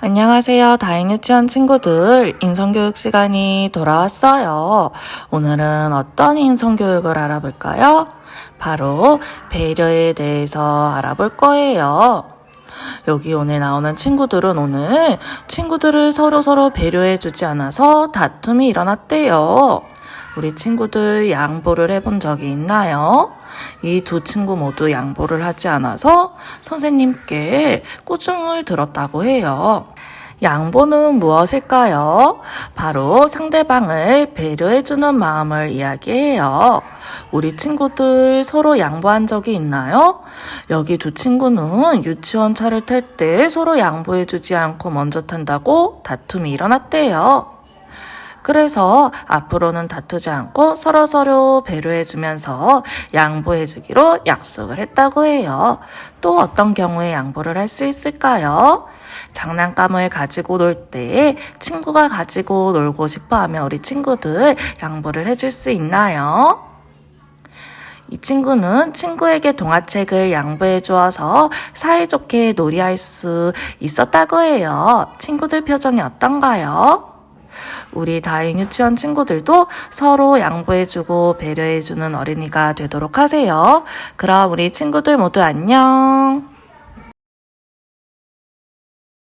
안녕하세요. 다인 유치원 친구들. 인성교육 시간이 돌아왔어요. 오늘은 어떤 인성교육을 알아볼까요? 바로 배려에 대해서 알아볼 거예요. 여기 오늘 나오는 친구들은 오늘 친구들을 서로 서로 배려해주지 않아서 다툼이 일어났대요. 우리 친구들 양보를 해본 적이 있나요? 이 두 친구 모두 양보를 하지 않아서 선생님께 꾸중을 들었다고 해요. 양보는 무엇일까요? 바로 상대방을 배려해주는 마음을 이야기해요. 우리 친구들 서로 양보한 적이 있나요? 여기 두 친구는 유치원 차를 탈 때 서로 양보해주지 않고 먼저 탄다고 다툼이 일어났대요. 그래서 앞으로는 다투지 않고 서로서로 배려해주면서 양보해주기로 약속을 했다고 해요. 또 어떤 경우에 양보를 할 수 있을까요? 장난감을 가지고 놀 때 친구가 가지고 놀고 싶어 하면 우리 친구들 양보를 해줄 수 있나요? 이 친구는 친구에게 동화책을 양보해 주어서 사이좋게 놀이할 수 있었다고 해요. 친구들 표정이 어떤가요? 우리 다행 유치원 친구들도 서로 양보해주고 배려해주는 어린이가 되도록 하세요. 그럼 우리 친구들 모두 안녕.